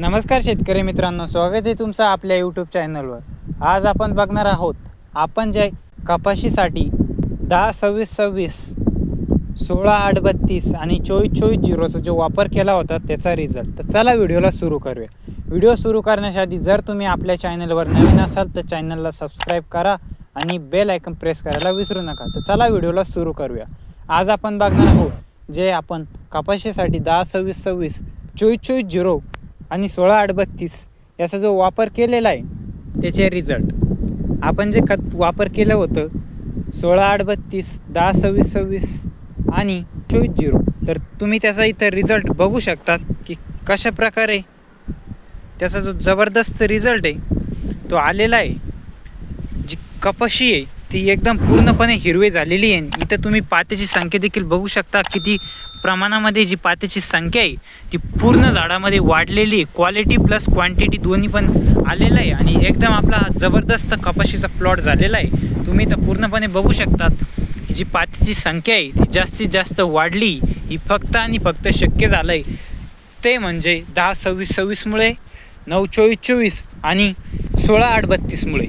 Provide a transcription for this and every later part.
नमस्कार शेतकरी मित्रांनो स्वागत आहे तुमचं आपल्या यूट्यूब चॅनलवर आज आपण बघणार आहोत आपण जे कपाशीसाठी दहा सव्वीस सव्वीस सोळा आठ बत्तीस आणि चोवीस चोवीस झिरोचा जो वापर केला होता त्याचा रिझल्ट तर चला व्हिडिओला सुरू करूया. व्हिडिओ सुरू करण्याच्या आधी जर तुम्ही आपल्या चॅनलवर नवीन असाल तर चॅनलला सबस्क्राईब करा आणि बेल आयकन प्रेस करायला विसरू नका. तर चला व्हिडिओला सुरू करूया. आज आपण बघणार आहोत जे आपण कपाशीसाठी दहा सव्वीस सव्वीस चोवीस चोवीस झिरो आणि सोळा आठ बत्तीस याचा जो वापर केलेला आहे त्याचे रिझल्ट आपण जे खत वापर केलं होतं सोळा आठ बत्तीस दहा सव्वीस सव्वीस आणि चोवीस झिरो तर तुम्ही त्याचा इथं रिझल्ट बघू शकतात की कशा प्रकारे त्याचा जो जबरदस्त रिझल्ट आहे तो आलेला आहे. जी कपाशी आहे ती एकदम पूर्णपणे हिरवी झालेली आहे. इथं तुम्ही पात्याची संख्या देखील बघू शकता. किती प्रमाणामध्ये जी पात्याची संख्या आहे ती पूर्ण झाडामध्ये वाढलेली आहे. क्वालिटी प्लस क्वांटिटी दोन्ही पण आलेलं आहे. आणि एकदम आपला जबरदस्त कपाशीचा प्लॉट झालेला आहे. तुम्ही इथं पूर्णपणे बघू शकतात. जी पात्याची संख्या आहे ती जास्तीत जास्त वाढली. ही फक्त आणि फक्त शक्य झालं आहे ते म्हणजे दहा सव्वीस सव्वीसमुळे नऊ चोवीस चोवीस आणि सोळा आठ बत्तीसमुळे.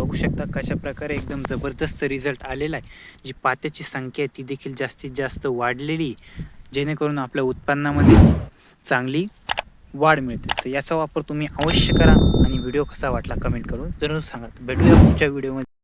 बघू शकता कशा प्रकारे एकदम जबरदस्त रिझल्ट आलेला आहे. जी पात्याची संख्या आहे ती देखील जास्तीत जास्त वाढलेली आहे. जेणेकरून आपल्या उत्पन्नामध्ये चांगली वाढ मिळते. तर याचा वापर तुम्ही अवश्य करा आणि व्हिडिओ कसा वाटला कमेंट करून जरूर सांगा. भेटूया पुढच्या व्हिडिओमध्ये